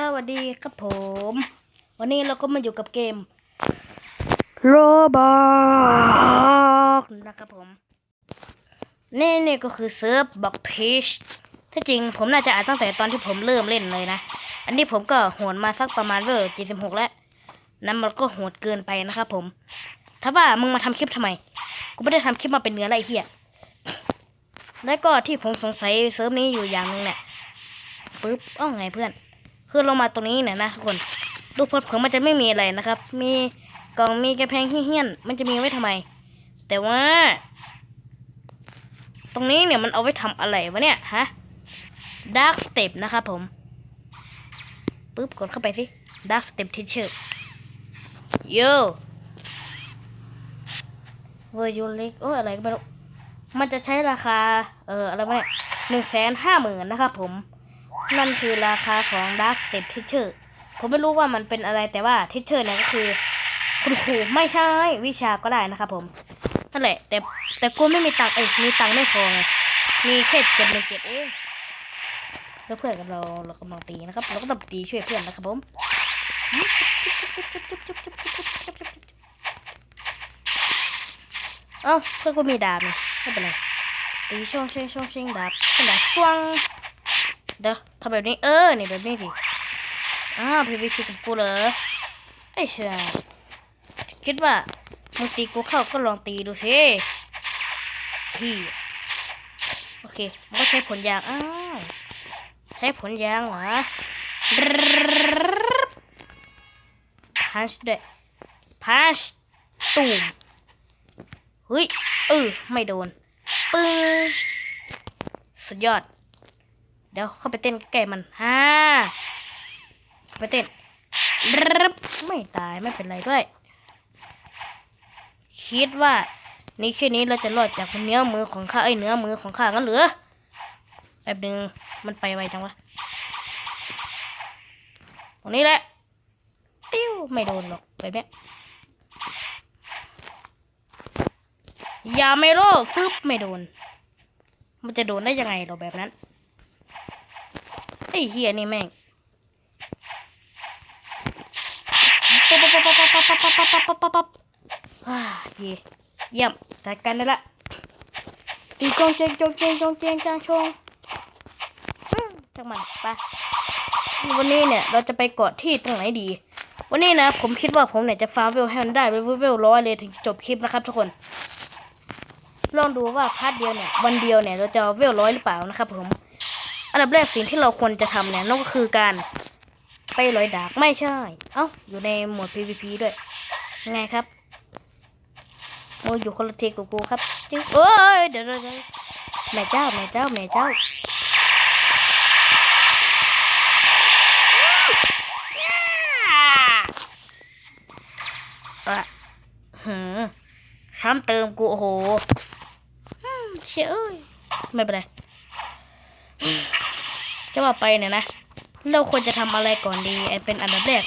สวัสดีครับผม วันนี้เราก็มาอยู่กับเกมโรบอกนะครับผม นี่นี่ก็คือเซิร์ฟบอกพีชที่จริงผมน่าจะอ่านตั้งแต่ตอนที่ผมเริ่มเล่นเลยนะ อันนี้ผมก็โหนมาสักประมาณเวอร์จ็ดสิบหกแล้วนั้นมันก็โหดเกินไปนะครับผม ถ้าว่ามึงมาทำคลิปทำไม กูไม่ได้ทำคลิปมาเป็นเนื้อไรเหี้ยแล้วก็ที่ผมสงสัยเซิร์ฟนี้อยู่อย่างหนึ่งเนี่ยปึ๊บเอ้าไงเพื่อน คือเรามาตรงนี้เนี่ยนะทุกคนดูพดเผิงมันจะไม่มีอะไรนะครับ มีกล่องมีกระแพงเฮี้ยนมันจะมีไว้ทำไม แต่ว่า ตรงนี้เนี่ยมันเอาไว้ทำอะไรวะเนี่ยฮะ Dark Step นะครับผมปึ๊บกดเข้าไปสิ Dark Step Teacher โย่เวอร์ยูเล็กโอ้อะไรก็ไม่รู้มันจะใช้ราคา เอออะไรวะเนี่ยหนึ่งแสนห้าหมื่นนะครับผม นั่นคือราคาของ Dark Step Teacher ผมไม่รู้ว่ามันเป็นอะไรแต่ว่า Teacher เนี่ยก็คือ คุณครูไม่ใช่วิชาก็ได้นะครับผมนั่นแหละ แต่แต่กูไม่มีตังค์เอ้ยมีตังค์ไม่พอไงมีแค่เจ็ดหนึ่งเจ็ดเองแล้วเพื่อนกับเราเรากำลังตีนะครับ เราก็ต้องตีช่วยเพื่อนนะครับผมเอ้าเพื่อนก็มีดาบนี่ไม่เป็นไรตีช่องเชงช่องเชงดาบเป็นดาบช่วง เดี๋ยวทำแบบนี้เออนี่แบบนี้ดิอ้าวพีวีซีกับกูเหรอไอ้เชี่ยคิดว่ามึงตีกูเข้าก็ลองตีดูสิพี่โอเคมันก็ใช้ผลยางอ้าวใช้ผลยางเหรอพัชด้วยพัชตูมเฮ้ยเออไม่โดนปึ้งสุดยอด ดี๋ยวเข้าไปเต้นใกล้มันฮ่าเข้าไปเต้นรึบไม่ตายไม่เป็นไรด้วย คิดว่านี่แค่นี้เราจะรอดจากเนื้อมือของข้าไอ้เนื้อมือของข้ากันเหรือแบบนึงมันไปไวจังวะตรงนี้แหละติ้วไม่โดนหรอกแบบนี้ยอย่าไม่โลฟึบไม่โดน มันจะโดนได้ยังไงเราแบบนั้น ไอ้เฮียนี่แม่งปั๊บปั๊บปั๊บปั๊บปั๊บปั๊บปั๊บปั๊บปั๊บปั๊บอ่าเย่เยี่ยมจัดการได้ละตีกองเจงจงเจงจงเจงจางชงจังมันไปวันนี้เนี่ยเราจะไปเกาะที่ตรงไหนดี วันนี้นะผมคิดว่าผมเนี่ยจะฟาร์มเวลให้มันได้เวลเวลร้อยเลยถึงจบคลิปนะครับทุกคนลองดูว่าพาร์ทเดียวเนี่ยวันเดียวเนี่ยเราจะเวลร้อยหรือเปล่านะครับผม อันดับแรกสิ่งที่เราควรจะทำเนี่ยนั่นก็คือการไปร้อยดาบไม่ใช่ เอ้าอยู่ในหมวด PVP ด้วยไงครับโอ้ยอยู่คนละทีกับกูครับจึงเอ้ยเดี๋ยวเดี๋ยวแม่เจ้าแม่เจ้าแม่เจ้าอะหืมซ้ำเติมกูโอ้โหเชื่อเอ้ยไม่เป็นไร จะว่าไปเนี่ยนะ เราควรจะทำอะไรก่อนดีไอเป็นอันดับแรก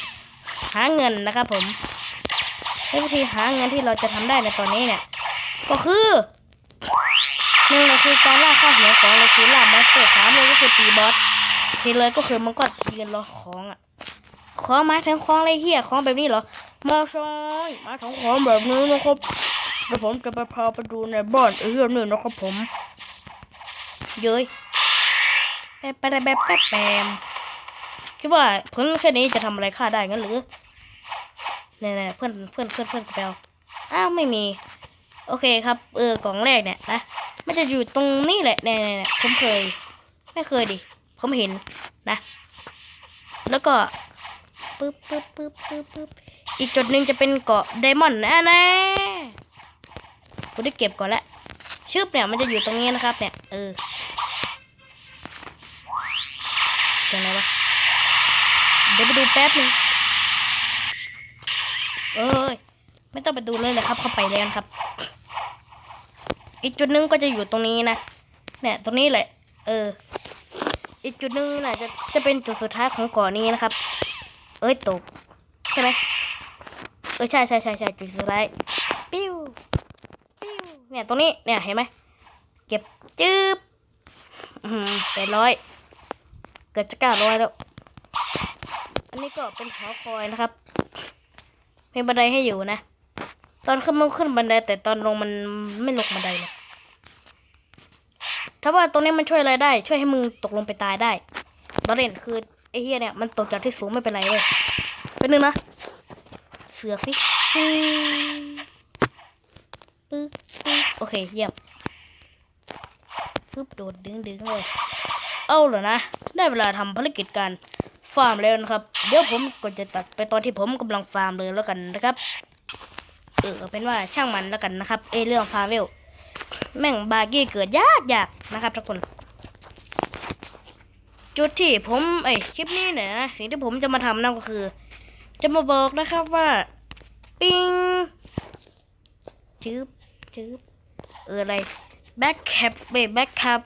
หาเงินนะครับผมวิธีหาเงินที่เราจะทำได้ในตอนนี้เนี่ย ก็คือหนึ่งเลยคือการล่าค่าหัวสองเลยคือล่ามอสเตอร์สามเลยก็คือตีบอสสี่เลยก็คือมันก็ยืนรอของอะของหมายถึงของอะไรเฮียของแบบนี้เหรอมาใช่มาถึงของแบบนี้นะครับเดี๋ยวผมจะไปพาไปดูในบ้านไอ้เรื่องนี้นะครับผมเย้ย แป๊บแป๊บแป๊บแป๊บแป๊บคิดว่าเพื่อนแค่นี้จะทำอะไรข้าได้งั้นหรือเนี่ยเพื่อนเพื่อนเพื่อนเพื่อนกระเป๋าอ้าวไม่มี โอเคครับ เออกล่องแรกเนี่ยนะมันจะอยู่ตรงนี้แหละเนี่ยๆๆผมเคย ไม่เคยดิ ผมเห็นนะ แล้วก็ปึ๊บปึ๊บปึ๊บปึ๊บปึ๊บอีกจุดหนึ่งจะเป็นเกาะไดมอนด์นะนะกูได้เก็บก่อนละชึบเนี่ยมันจะอยู่ตรงนี้นะครับเนี่ยเออ สียงอะไรวะเดี๋ยวไปดูแป๊บนึงเอ้ยไม่ต้องไปดูเลยเลยครับ เข้าไปแล้วครับ อีกจุดหนึงก็จะอยู่ตรงนี้นะเนี่ยตรงนี้แหละ เออ อีกจุดหนึงน่ะจะจะเป็นจุดสุดท้ายของเก่อนนี้นะครับ เอ้ยตกใช่ไหมเออใช่ใช่ใช่ใช่จุดสุดท้ายปิ้วปิ้วเนี่ยตรงนี้เนี่ยเห็นไหมเก็บจืบอืมแปดร้อย เกือบจะเก้าร้อยแล้ว อันนี้ก็เป็นหอคอยนะครับ มีบันไดให้อยู่นะ ตอนขึ้นมันขึ้นบันได แต่ตอนลงมันไม่ลงบันไดเลยถ้าว่าตรงนี้มันช่วยอะไรได้ ช่วยให้มึงตกลงไปตายได้ประเด็นคือไอ้เฮียเนี่ยมันตกจากที่สูงไม่เป็นไรเลยเป็นหนึ่งนะ เสือกสิฟึ๊บปึ๊บปึ๊บโอเคเยี่ยมฟึบโดดดึงดึงเลย เอ้าเหรอนะ ได้เวลาทำภารกิจการฟาร์มแล้วนะครับ เดี๋ยวผมก็จะตัดไปตอนที่ผมกำลังฟาร์มเลยแล้วกันนะครับ เออเป็นว่าช่างมันแล้วกันนะครับ เอเรื่องฟาร์มเวลแม่งบากี้เกิดยากยากนะครับทุกคน จุดที่ผมเอ้ยคลิปนี้เนี่ยนะสิ่งที่ผมจะมาทำนั่นก็คือ จะมาบอกนะครับว่า ปิงจืบจืบเอออะไรแบ็คแคปเบแบ็คคับ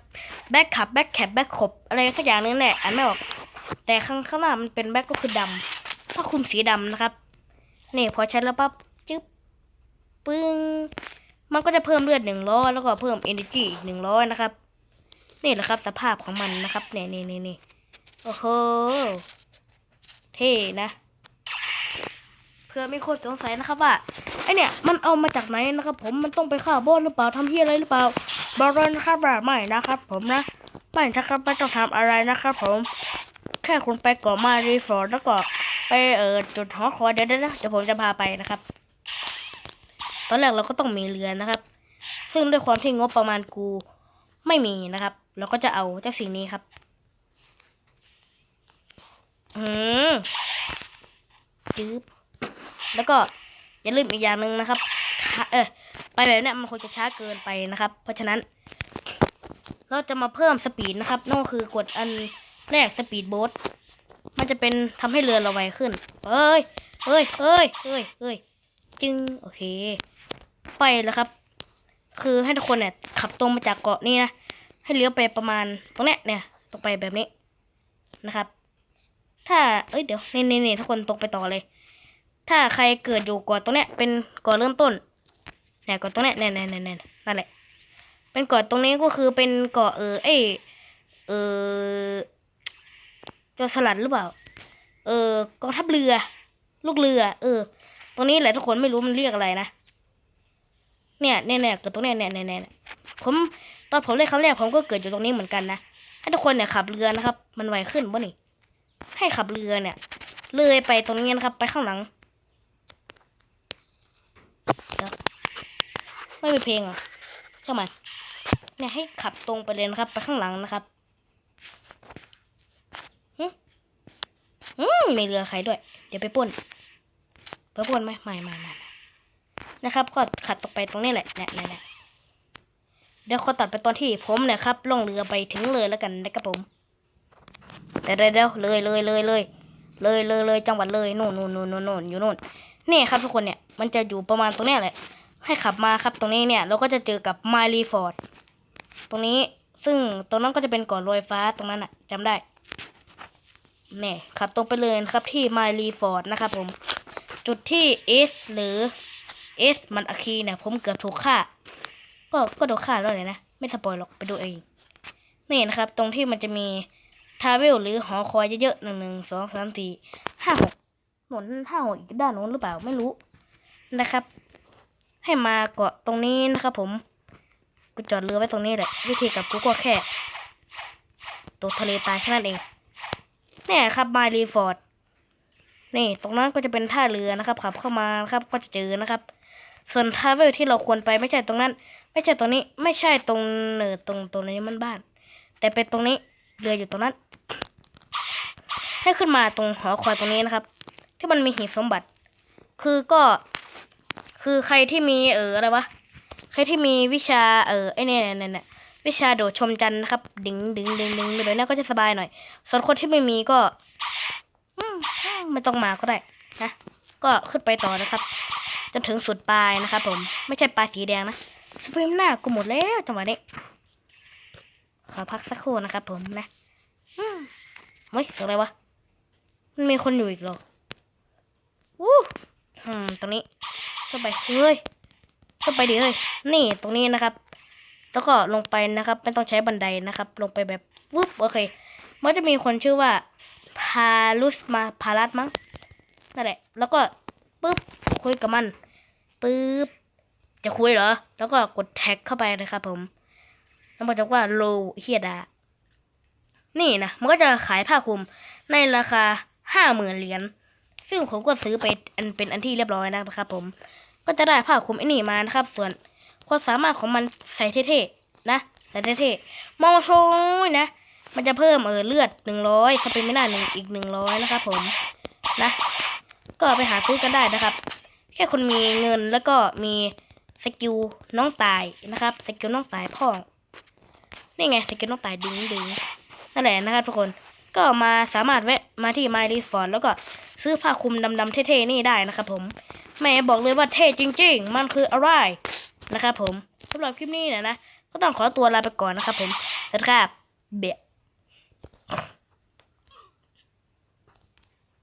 แบ็คคับแบ็คแคปแบ็คขบอะไรสักอย่างนึงแหละอ่านไม่ออก แต่ข้างข้างหน้ามันเป็นแบ็คก็คือดำผ้าคลุมสีดำนะครับนี่พอใช้แล้วปั๊บจึ๊บปึ้งมันก็จะเพิ่มเลือดหนึ่งร้อยแล้วก็เพิ่ม energy อีกหนึ่งร้อยนะครับ นี่แหละครับสภาพของมันนะครับเนี่ยนี่นี่นี่โอ้โหเท่นะเพื่อไม่คนสงสัยนะครับว่าไอเนี่ยมันเอามาจากไหนนะครับ ผมมันต้องไปฆ่าบอสหรือเปล่าทำเฮียอะไรหรือเปล่า บอกเลยนะครับว่าไม่นะครับ ผมนะไม่นะครับไม่ต้องทำอะไรนะครับ ผม แค่คุณไปกาะมารีสอร์ทแล้วก็ไปเออจุดหอคอยเดี๋ยวเดี๋ยวนะเดี๋ยวผมจะพาไปนะครับ ตอนแรกเราก็ต้องมีเรือนะครับ ซึ่งด้วยความที่งบประมาณกูไม่มีนะครับเราก็จะเอาเจ้าสิ่งนี้ครับอืมจืบแล้วก็อย่าลืมอีกอย่างหนึ่งนะครับ เออ ไปแบบเนี้ยมันคงจะช้าเกินไปนะครับ เพราะฉะนั้น เราจะมาเพิ่มสปีดนะครับนั่นก็คือกดอันแรกสปีดโบ๊ทมันจะเป็นทำให้เรือเราไวขึ้น เอ้ยเอ้ยเอ้ยเอ้ยเอ้ยจึงโอเค ไปแล้วครับ คือให้ทุกคนเนี่ยขับตรงมาจากเกาะนี้นะให้เลี้ยวไปประมาณตรงเนี้ยเนี่ยตรงไปแบบนี้นะครับ ถ้าเอ้ยเดี๋ยวนี่นี่นี่ทุกคนตรงไปต่อเลย ถ้าใครเกิดอยู่เกาะตรงเนี้ยเป็นเกาะเริ่มต้น เนี่ยเกาะตรงนี้เนี่ยเนี่ยเนี่ยนั่นแหละ เป็นเกาะตรงนี้ก็คือเป็นเกาะเออเอเออจอสลัดหรือเปล่า เออกองทัพเรือ ลูกเรือ เออ ตรงนี้แหละทุกคนไม่รู้มันเรียกอะไรนะเนี่ยเนี่ยเนี่ยเกิดตรงเนี้ยเนี่ยเนี่ยเนี่ยผมตอนผมเล่นครั้งแรกผมก็เกิดอยู่ตรงนี้เหมือนกันนะให้ทุกคนเนี่ยขับเรือนะครับ มันไวขึ้นป่ะนี่ให้ขับเรือเนี่ย เลยไปตรงนี้นะครับ ไปข้างหลังเดี๋ยว ไม่มีเพลงเหรอช่างมันเนี่ยให้ขับตรงไปเลยนะครับ ไปข้างหลังนะครับหึอืมมีเรือใครด้วย เดี๋ยวไปปล้นไปปล้นไหมไม่ไม่ไม่นะครับ ก็ขัดตกไปตรงนี้แหละเนี่ยเนี่ยเดี๋ยวขอตัดไปตอนที่ผมเนี่ยครับล่องเรือไปถึงเลยแล้วกันนะครับผม แต่เดี๋ยวเลยเลยเลยเลยเลยเลยเลยจังหวัดเลยโน่นโน่นโน่นโน่นโน่นอยู่โน่นนี่ครับทุกคนเนี่ย มันจะอยู่ประมาณตรงนี้แหละ ให้ขับมาครับตรงนี้เนี่ยเราก็จะเจอกับไมลีฟอร์ดตรงนี้ซึ่งตรงนั้นก็จะเป็นก่อนลอยฟ้าตรงนั้นอะจำได้เนี่ยขับตรงไปเลยครับที่ไมลีฟอร์ดนะครับผม จุดที่ S หรือ S มันอะคีเนี่ยผมเกือบถูกฆ่า ก็ก็ถูกฆ่าแล้วเลยนะ ไม่สปอยหรอกไปดูเองนี่นะครับ ตรงที่มันจะมีทาวเวลหรือหอคอยเยอะๆหนึ่งหนึ่งสองสามสี่ห้าหกหนุนห้าหกอีกด้านนู้นหรือเปล่าไม่รู้นะครับ ให้มาเกาะตรงนี้นะครับผม กูจอดเรือไว้ตรงนี้แหละ วิธีกับกูก็แค่ตกทะเลตายแค่นั้นเองนี่ครับมารีฟอร์ดนี่ ตรงนั้นก็จะเป็นท่าเรือนะครับขับเข้ามานะครับก็จะเจอนะครับ ส่วนทาเวลที่เราควรไปไม่ใช่ตรงนั้น ไม่ใช่ตรงนี้ ไม่ใช่ตรงเนินตรงตรงนี้มันบ้าน แต่เป็นตรงนี้เรืออยู่ตรงนั้น ให้ขึ้นมาตรงหอคอยตรงนี้นะครับ ที่มันมีหีบสมบัติ คือก็ คือใครที่มีเอออะไรวะ ใครที่มีวิชาเออไอเนี่ยเนี่ยเนี่ยวิชาโดดชมจันทร์นะครับ ดึงดึงดึงดึงไปเลยนะก็จะสบายหน่อย ส่วนคนที่ไม่มีก็อืมอืมไม่ต้องมาก็ได้นะ ก็ขึ้นไปต่อนะครับ จนถึงสุดปลายนะครับผม ไม่ใช่ปลายสีแดงนะสเปรมหน้ากูหมดแล้วจังหวะนี้ ขอพักสักครู่นะครับผมนะอืมเฮ้ยเสียงอะไรวะ มันมีคนอยู่อีกหรอวู้อืมตรงนี้ ข้าไปเฮ้ยเข้าไปดิเฮ้ยนี่ตรงนี้นะครับ แล้วก็ลงไปนะครับ ไม่ต้องใช้บันไดนะครับ ลงไปแบบวึบโอเค มันจะมีคนชื่อว่าพาลุสมาพารัสมั้งนั่นแหละ แล้วก็ปุ๊บคุยกับมันปุ๊บจะคุยเหรอ แล้วก็กดแท็กเข้าไปนะครับผมแล้วมันจะว่าโลเฮียดา นี่นะ มันก็จะขายผ้าคลุมในราคาห้าหมื่นเหรียญ ซึ่งผมก็ซื้อไปอันเป็นอันที่เรียบร้อยนะครับผม ก็จะได้ผ้าคลุมไอ้นี่มานะครับ ส่วนความสามารถของมันใส่เท่ๆนะใส่เท่ๆมองโชยนะ มันจะเพิ่มเออเลือดหนึ่งร้อยสเปไมิน่าหนึ่งอีกหนึ่งร้อยนะครับผมนะ ก็ไปหาซื้อกันได้นะครับ แค่คนมีเงินแล้วก็มีสกิลน้องตายนะครับสกิลน้องตายพ่องนี่ไงสกิลน้องตายดึงดึงนั่นแหละนะครับทุกคนก็มาสามารถแวะมาที่ My r e s o r t แล้วก็ซื้อผ้าคลุมดำๆเท่ๆนี่ได้นะครับผม แม่บอกเลยว่าเท่จริง ๆ มันคืออะไรนะครับผมสำหรับคลิปนี้นะนะ ก็ต้องขอตัวลาไปก่อนนะครับผมสวัสดีครับเบีย